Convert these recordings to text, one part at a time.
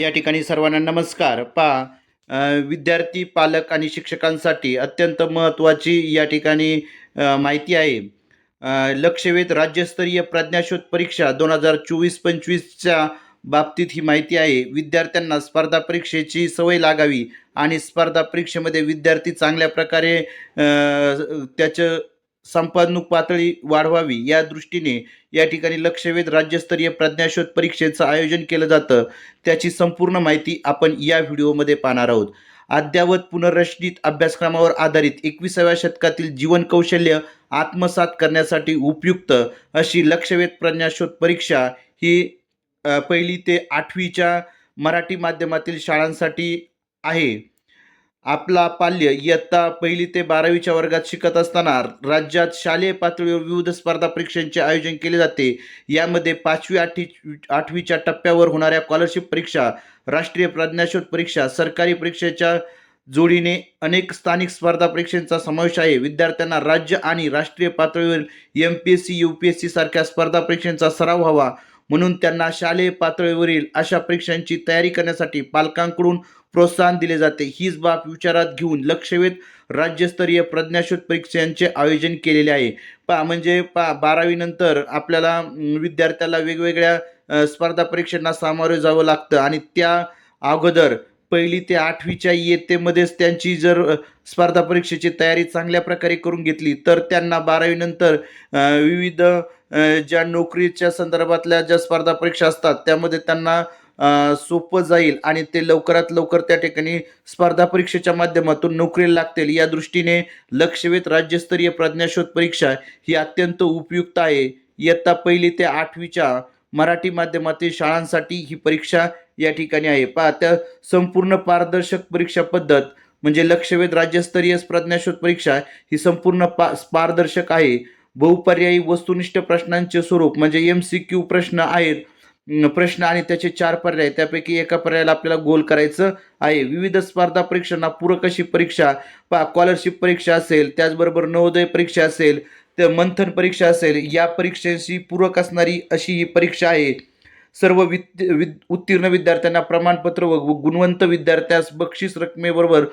या ठिकाणी सर्वांना नमस्कार. पा विद्यार्थी पालक आणि शिक्षकांसाठी अत्यंत महत्त्वाची या ठिकाणी माहिती आहे. लक्षवेध राज्यस्तरीय प्रज्ञाशोध परीक्षा दोन हजार चोवीस पंचवीसच्या बाबतीत ही माहिती आहे. विद्यार्थ्यांना स्पर्धा परीक्षेची सवय लागावी आणि स्पर्धा परीक्षेमध्ये विद्यार्थी चांगल्या प्रकारे त्याचं संपादनूक पातळी वाढवावी या दृष्टीने या ठिकाणी लक्षवेध राज्यस्तरीय प्रज्ञाशोध परीक्षेचं आयोजन केलं जातं. त्याची संपूर्ण माहिती आपण या व्हिडिओमध्ये पाहणार आहोत. अद्ययावत पुनर्रचित अभ्यासक्रमावर आधारित एकविसाव्या शतकातील जीवन कौशल्य आत्मसात करण्यासाठी उपयुक्त अशी लक्षवेध प्रज्ञाशोध परीक्षा ही पहिली ते आठवीच्या मराठी माध्यमातील शाळांसाठी आहे. आपला पाल्य इयत्ता पहिली ते बारावीच्या वर्गात शिकत असताना राज्यात शालेय पातळीवर विविध स्पर्धा परीक्षांचे आयोजन केले जाते. यामध्ये पाचवी आठवी आठवीच्या टप्प्यावर होणाऱ्या स्कॉलरशिप परीक्षा राष्ट्रीय प्रज्ञाशोध परीक्षा सरकारी परीक्षेच्या जोडीने अनेक स्थानिक स्पर्धा परीक्षांचा समावेश आहे. विद्यार्थ्यांना राज्य आणि राष्ट्रीय पातळीवर M P S C U P S C सारख्या स्पर्धा परीक्षांचा सराव व्हावा. म्हणून त्यांना शालेय पातळीवरील अशा परीक्षांची तयारी करण्यासाठी पालकांकडून प्रोत्साहन दिले जाते. हीच बाब विचारात घेऊन लक्षवेध राज्यस्तरीय प्रज्ञाशोध परीक्षांचे आयोजन केलेले आहे. पा म्हणजे पा बारावीनंतर आपल्याला विद्यार्थ्याला वेगवेगळ्या स्पर्धा परीक्षांना सामोरे जावं लागतं आणि त्या अगोदर पहिली ते आठवीच्या इयत्तेमध्येच त्यांची जर स्पर्धा परीक्षेची तयारी चांगल्या प्रकारे करून घेतली तर त्यांना बारावीनंतर विविध ज्या नोकरीच्या संदर्भातल्या ज्या स्पर्धा परीक्षा असतात त्यामध्ये त्यांना सोपं जाईल आणि ते लवकरात लवकर त्या ठिकाणी स्पर्धा परीक्षेच्या माध्यमातून नोकरीला लागतील. या दृष्टीने लक्षवेध राज्यस्तरीय प्रज्ञाशोध परीक्षा ही अत्यंत उपयुक्त आहे. इयत्ता पहिली ते आठवीच्या मराठी माध्यमातील शाळांसाठी ही परीक्षा या ठिकाणी आहे. पहा त्या संपूर्ण पारदर्शक परीक्षा पद्धत म्हणजे लक्षवेध राज्यस्तरीय प्रज्ञाशोध परीक्षा ही संपूर्ण पा पारदर्शक आहे. बहुपर्यायी वस्तुनिष्ठ प्रश्नांचे स्वरूप म्हणजे एम सी क्यू प्रश्न आहेत प्रश्न आणि त्याचे चार पर्याय त्यापैकी एका पर्यायाला आपल्याला गोल करायचं आहे. विविध स्पर्धा परीक्षांना पूरक अशी परीक्षा पा स्कॉलरशिप परीक्षा असेल त्याचबरोबर नवोदय परीक्षा असेल तर मंथन परीक्षा असेल या परीक्षांशी पूरक असणारी अशी ही परीक्षा आहे. सर्व विद् विद उत्तीर्ण विद्यार्थ्यांना प्रमाणपत्र व व गुणवंत विद्यार्थ्यास बक्षीस रकमेबरोबर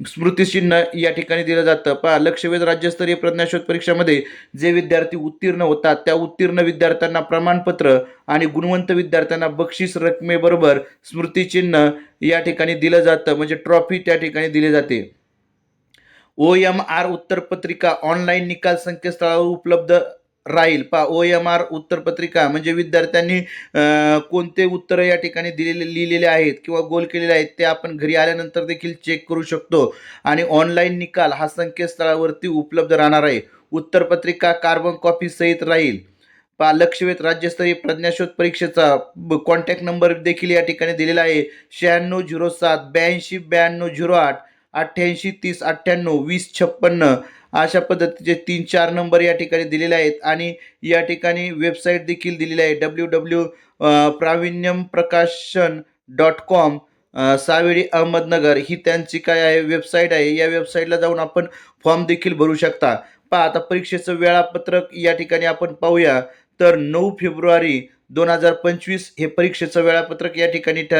स्मृतिचिन्ह या ठिकाणी दिलं जातं. पहा लक्षवेध राज्यस्तरीय प्रज्ञाशोध परीक्षामध्ये जे विद्यार्थी उत्तीर्ण होतात त्या उत्तीर्ण विद्यार्थ्यांना प्रमाणपत्र आणि गुणवंत विद्यार्थ्यांना बक्षीस रकमेबरोबर स्मृतिचिन्ह या ठिकाणी दिलं जातं. म्हणजे ट्रॉफी त्या ठिकाणी दिली जाते. ओ एम आर उत्तरपत्रिका ऑनलाईन निकाल संकेतस्थळावर उपलब्ध राहील. पा ओ एम आर उत्तरपत्रिका म्हणजे विद्यार्थ्यांनी कोणते उत्तरं या ठिकाणी दिलेले लिहिलेले आहेत किंवा गोल केलेले आहेत ते आपण घरी आल्यानंतर देखील चेक करू शकतो. आणि ऑनलाईन निकाल हा संकेतस्थळावरती उपलब्ध राहणार आहे. उत्तरपत्रिका कार्बन कॉपी सहित राहील. पा लक्षवेध राज्यस्तरीय प्रज्ञाशोध परीक्षेचा कॉन्टॅक्ट नंबर देखील या ठिकाणी दिलेला आहे. शहाण्णव झिरो सात ब्याऐंशी ब्याण्णव झिरो आठ अठ्ठ्याऐंशी तीस अठ्ठ्याण्णव वीस छप्पन्न अशा पद्धतीचे तीन चार नंबर या ठिकाणी दिलेले आहेत. आणि या ठिकाणी वेबसाईट देखील दिलेली आहे. W W Pravinyam Prakashan dot com Savedi Ahmednagar. ही त्यांची काय आहे? वेबसाईट आहे. या वेबसाईटला जाऊन आपण फॉर्म देखील भरू शकता. पहा आता परीक्षेचं वेळापत्रक या ठिकाणी आपण पाहूया. तर नऊ फेब्रुवारी दोन हजार पंचवीस हे परीक्षेचं वेळापत्रक या ठिकाणी ठ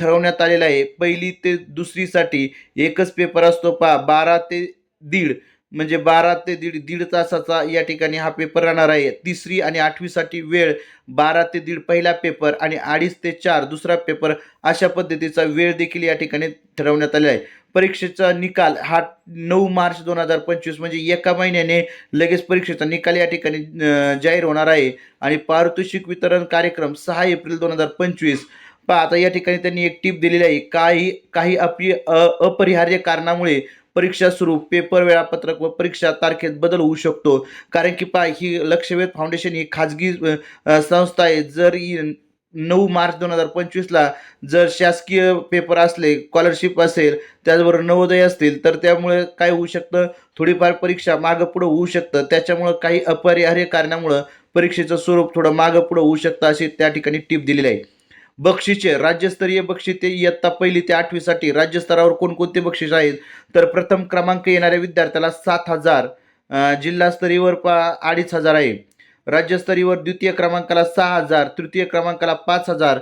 ठरवण्यात आलेलं आहे. पहिली ते दुसरीसाठी एकच पेपर असतो. पहा बारा ते दीड म्हणजे बारा ते दीड दीड तासाचा या ठिकाणी हा पेपर राहणार आहे. तिसरी आणि आठवीसाठी वेळ बारा ते दीड पहिला पेपर आणि अडीच ते चार दुसरा पेपर अशा पद्धतीचा वेळ देखील या ठिकाणी ठरवण्यात आलेला आहे. परीक्षेचा निकाल हा नऊ मार्च दोन हजार पंचवीस म्हणजे एका महिन्याने लगेच परीक्षेचा निकाल या ठिकाणी जाहीर होणार आहे. आणि पारितोषिक वितरण कार्यक्रम सहा एप्रिल दोन हजार पंचवीस. पहा आता या ठिकाणी त्यांनी एक टीप दिलेली आहे. काही काही अपि अपरिहार्य कारणामुळे परीक्षा स्वरूप पेपर वेळापत्रक व परीक्षा तारखेत बदल होऊ शकतो. कारण की पाय ही लक्षवेध फाउंडेशन ही खाजगी संस्था आहे. जर नऊ मार्च दोन हजार पंचवीसला जर शासकीय पेपर असले स्कॉलरशिप असेल त्याचबरोबर नवोदय असतील तर त्यामुळे काय होऊ शकतं? थोडीफार परीक्षा मागं पुढं होऊ शकतं. त्याच्यामुळं काही अपरिहार्य कारणामुळं परीक्षेचं स्वरूप थोडं मागं पुढं होऊ शकतं अशी त्या ठिकाणी टीप दिलेली आहे. बक्षिसे राज्यस्तरीय बक्षिसे इयत्ता पहिली ते आठवीसाठी राज्यस्तरावर कोणकोणते बक्षीस आहेत? तर प्रथम क्रमांक येणाऱ्या विद्यार्थ्याला सात हजार जिल्हास्तरीयवर पा अडीच हजार आहे. राज्यस्तरीयवर द्वितीय क्रमांकाला सहा हजार तृतीय क्रमांकाला पाच हजार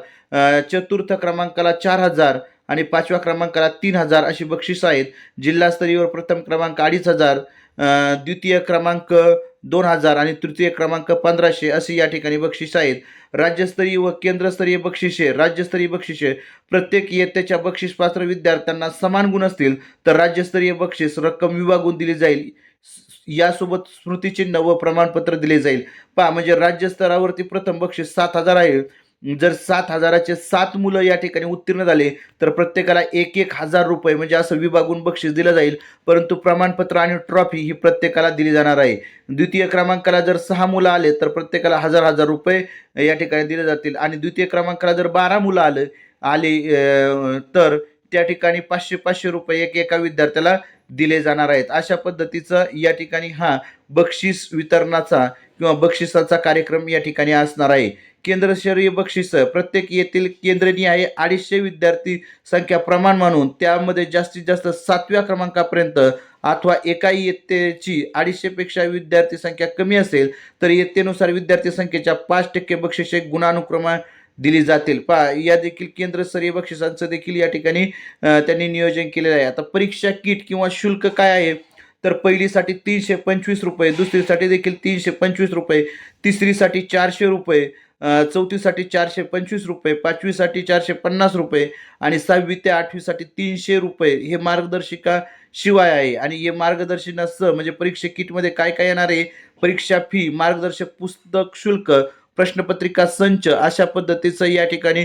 चतुर्थ क्रमांकाला चार हजार आणि पाचव्या क्रमांकाला तीन हजार अशी बक्षिसं आहेत. जिल्हास्तरीयवर प्रथम क्रमांक अडीच हजार द्वितीय क्रमांक दोन हजार आणि तृतीय क्रमांक पंधराशे असे या ठिकाणी बक्षीस आहेत. राज्यस्तरीय व केंद्रस्तरीय बक्षिसे राज्यस्तरीय बक्षिसे प्रत्येक इयत्तेच्या बक्षीसपात्र विद्यार्थ्यांना समान गुण असतील तर राज्यस्तरीय बक्षीस रक्कम विभागून दिली जाईल. यासोबत स्मृतिचिन्ह व प्रमाणपत्र दिले जाईल. पहा म्हणजे राज्यस्तरावरती प्रथम बक्षीस सात हजार आहे. जर सात हजाराचे सात मुलं या ठिकाणी उत्तीर्ण झाले तर प्रत्येकाला एक एक हजार रुपये म्हणजे असं विभागून बक्षीस दिलं जाईल. परंतु प्रमाणपत्र आणि ट्रॉफी ही प्रत्येकाला दिली जाणार आहे. द्वितीय क्रमांकाला जर सहा मुलं आले तर प्रत्येकाला हजार हजार रुपये या ठिकाणी दिले जातील. आणि द्वितीय क्रमांकाला जर बारा मुलं आलं आले तर त्या ठिकाणी पाचशे पाचशे रुपये एक एका विद्यार्थ्याला दिले जाणार आहेत. अशा पद्धतीचं या ठिकाणी हा बक्षीस वितरणाचा किंवा बक्षिसाचा कार्यक्रम या ठिकाणी असणार आहे. केंद्र केंद्रस्तरीय बक्षीस प्रत्येक येथील केंद्रनीय अडीचशे विद्यार्थी संख्या प्रमाण म्हणून त्यामध्ये जास्तीत जास्त सातव्या क्रमांकापर्यंत अथवा एका इयत्तेची अडीचशेपेक्षा विद्यार्थी संख्या कमी असेल तर इयत्तेनुसार विद्यार्थी संख्येच्या पाच टक्के बक्षिसे गुणानुक्रमा दिली जातील. पा या देखील केंद्रस्तरीय बक्षिसांचं देखील या ठिकाणी त्यांनी नियोजन केलेलं आहे. आता परीक्षा किट किंवा शुल्क काय आहे? तर पहिलीसाठी तीनशे पंचवीस रुपये दुसरीसाठी देखील तीनशे पंचवीस रुपये तिसरीसाठी चारशे रुपये चौथीसाठी चारशे पंचवीस रुपये पाचवीसाठी चारशे पन्नास रुपये आणि सहावी ते आठवीसाठी तीनशे रुपये हे मार्गदर्शिका शिवाय आहे. आणि हे मार्गदर्शनासह म्हणजे परीक्षा किटमध्ये काय काय येणार आहे? परीक्षा फी मार्गदर्शक पुस्तक शुल्क प्रश्नपत्रिका संच अशा पद्धतीचं या ठिकाणी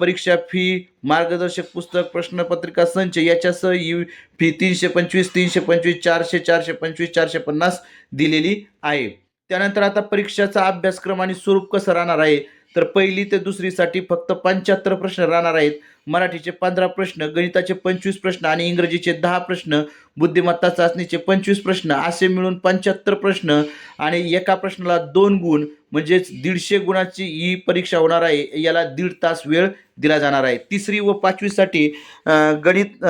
परीक्षा फी मार्गदर्शक पुस्तक प्रश्नपत्रिका संच याच्यासह यू फी तीनशे पंचवीस तीनशे पंचवीस चारशे चारशे पंचवीस चारशे पन्नास दिलेली आहे. त्यानंतर आता परीक्षाचा अभ्यासक्रम आणि स्वरूप कसं राहणार आहे? तर पहिली ते दुसरीसाठी फक्त पंच्याहत्तर प्रश्न राहणार आहेत. मराठीचे पंधरा प्रश्न गणिताचे पंचवीस प्रश्न आणि इंग्रजीचे दहा प्रश्न बुद्धिमत्ता चाचणीचे पंचवीस प्रश्न असे मिळून पंच्याहत्तर प्रश्न आणि एका प्रश्नाला दोन गुण म्हणजेच दीडशे गुणाची ही परीक्षा होणार आहे. याला दीड तास वेळ दिला जाणार आहे. तिसरी व पाचवीसाठी गणित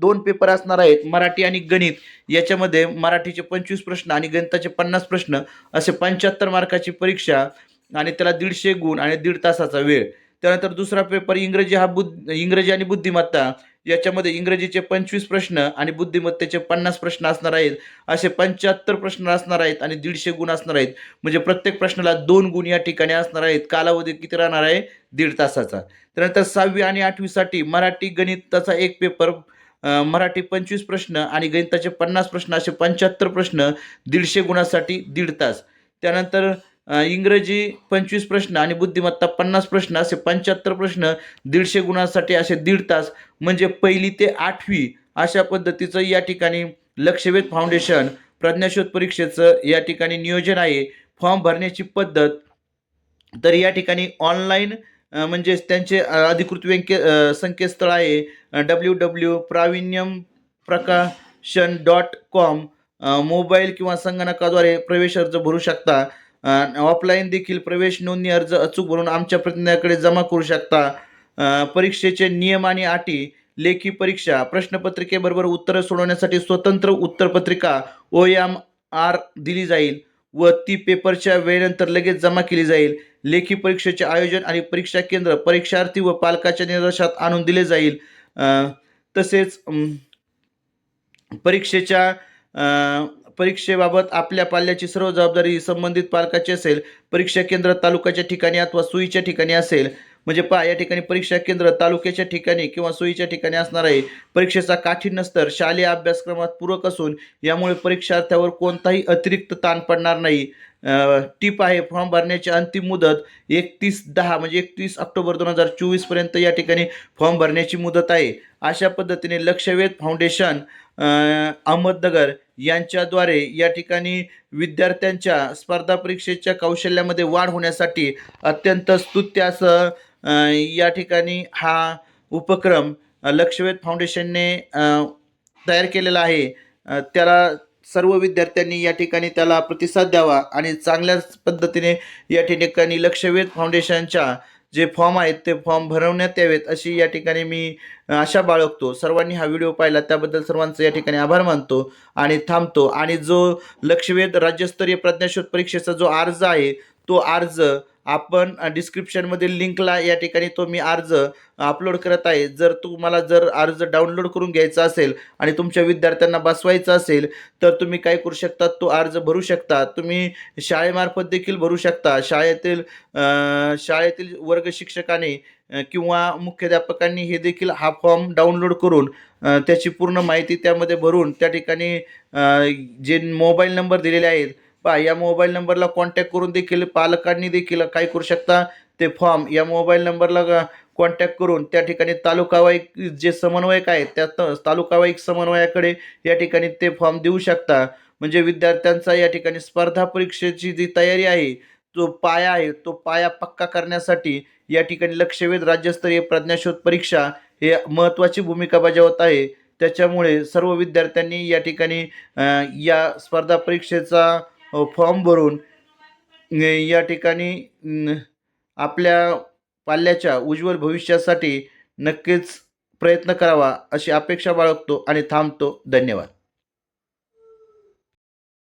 दोन पेपर असणार आहेत मराठी आणि गणित. याच्यामध्ये मराठीचे पंचवीस प्रश्न आणि गणिताचे पन्नास प्रश्न असे पंच्याहत्तर मार्काची परीक्षा आणि त्याला दीडशे गुण आणि दीड तासाचा वेळ. त्यानंतर दुसरा पेपर इंग्रजी हा बुद्ध इंग्रजी आणि बुद्धिमत्ता याच्यामध्ये इंग्रजीचे पंचवीस प्रश्न आणि बुद्धिमत्तेचे पन्नास प्रश्न असणार आहेत. असे पंच्याहत्तर प्रश्न असणार आहेत आणि दीडशे गुण असणार आहेत. म्हणजे प्रत्येक प्रश्नाला दोन गुण या ठिकाणी असणार आहेत. कालावधी किती राहणार आहे? दीड तासाचा. त्यानंतर सहावी आणि आठवीसाठी मराठी गणिताचा एक पेपर मराठी पंचवीस प्रश्न आणि गणिताचे पन्नास प्रश्न असे पंच्याहत्तर प्रश्न दीडशे गुणासाठी दीड तास. त्यानंतर इंग्रजी पंचवीस प्रश्न आणि बुद्धिमत्ता पन्नास प्रश्न असे पंच्याहत्तर प्रश्न दीडशे गुणांसाठी असे दीड तास म्हणजे पहिली ते आठवी अशा पद्धतीचं या ठिकाणी लक्षवेध फाउंडेशन प्रज्ञाशोध परीक्षेचं या ठिकाणी नियोजन आहे. फॉर्म भरण्याची पद्धत तर या ठिकाणी ऑनलाईन म्हणजेच त्यांचे अधिकृत व्यंके संकेतस्थळ आहे W W Pravinyam Prakashan dot com mobile किंवा संगणकाद्वारे प्रवेश अर्ज भरू शकता. ऑफलाईन देखील प्रवेश नोंदणी अर्ज अचूक भरून आमच्या प्रतिनिधीकडे जमा करू शकता. परीक्षेचे नियम आणि अटी लेखी परीक्षा प्रश्नपत्रिकेबरोबर उत्तरं सोडवण्यासाठी स्वतंत्र उत्तरपत्रिका ओ एम आर दिली जाईल व ती पेपरच्या वेळेनंतर लगेच जमा केली जाईल. लेखी परीक्षेचे आयोजन आणि परीक्षा केंद्र परीक्षार्थी व पालकाच्या निदर्शनात आणून दिले जाईल. तसेच परीक्षेच्या परीक्षेबाबत आपल्या पाल्याची सर्व जबाबदारी संबंधित पालकाची असेल परीक्षा केंद्र तालुक्याच्या ठिकाणी अथवा सोयीच्या ठिकाणी असेल म्हणजे पहा या ठिकाणी परीक्षा केंद्र तालुक्याच्या ठिकाणी किंवा सोयीच्या ठिकाणी असणार आहे. परीक्षेचा काठीण्य स्तर शालेय अभ्यासक्रमात पूरक असून यामुळे परीक्षार्थ्यावर कोणताही अतिरिक्त ताण पडणार नाही. टीप आहे फॉर्म भरण्याची अंतिम मुदत एकतीस दहा म्हणजे एकतीस ऑक्टोबर दोन हजार चोवीसपर्यंत या ठिकाणी फॉर्म भरण्याची मुदत आहे. अशा पद्धतीने लक्षवेध फाउंडेशन अहमदनगर यांच्याद्वारे या ठिकाणी विद्यार्थ्यांच्या स्पर्धा परीक्षेच्या कौशल्यामध्ये वाढ होण्यासाठी अत्यंत स्तुत्य असं या ठिकाणी हा उपक्रम लक्षवेध फाउंडेशनने तयार केलेला आहे. त्याला सर्व विद्यार्थ्यांनी या ठिकाणी त्याला प्रतिसाद द्यावा आणि चांगल्याच पद्धतीने या ठिकाणी लक्षवेध फाउंडेशनच्या जे फॉर्म आहेत ते फॉर्म भरवण्यात यावेत अशी या ठिकाणी मी आशा बाळगतो. सर्वांनी हा व्हिडिओ पाहिला त्याबद्दल सर्वांचं या ठिकाणी आभार मानतो आणि थांबतो. आणि जो लक्षवेध राज्यस्तरीय प्रज्ञाशोध परीक्षेचा जो अर्ज आहे तो अर्ज आपण डिस्क्रिप्शनमधील लिंकला या ठिकाणी तो मी अर्ज अपलोड करत आहे. जर तुम्हाला जर अर्ज डाउनलोड करून घ्यायचा असेल आणि तुमच्या विद्यार्थ्यांना बसवायचं असेल तर तुम्ही काय करू शकता? तो अर्ज भरू शकता. तुम्ही शाळेमार्फत देखील भरू शकता. शाळेतील शाळेतील वर्ग शिक्षकाने किंवा मुख्याध्यापकांनी हे देखील हा फॉर्म डाउनलोड करून त्याची पूर्ण माहिती त्यामध्ये भरून त्या ठिकाणी जे मोबाईल नंबर दिलेले आहेत पहा या मोबाईल नंबरला कॉन्टॅक्ट करून देखील पालकांनी देखील काय करू शकता? ते फॉर्म या मोबाईल नंबरला कॉन्टॅक्ट करून त्या ठिकाणी तालुकावाईक जे समन्वयक आहेत त्या तालुकावाईक समन्वयाकडे या ठिकाणी ते फॉर्म देऊ शकता. म्हणजे विद्यार्थ्यांचा या ठिकाणी स्पर्धा परीक्षेची जी तयारी आहे जो पाया आहे तो पाया पक्का करण्यासाठी या ठिकाणी लक्षवेध राज्यस्तरीय प्रज्ञाशोध परीक्षा हे महत्त्वाची भूमिका बजावत आहे. त्याच्यामुळे सर्व विद्यार्थ्यांनी या ठिकाणी या स्पर्धा परीक्षेचा फॉर्म भरून या ठिकाणी आपल्या पाल्याच्या उज्ज्वल भविष्यासाठी नक्कीच प्रयत्न करावा अशी अपेक्षा बाळगतो आणि थांबतो. धन्यवाद.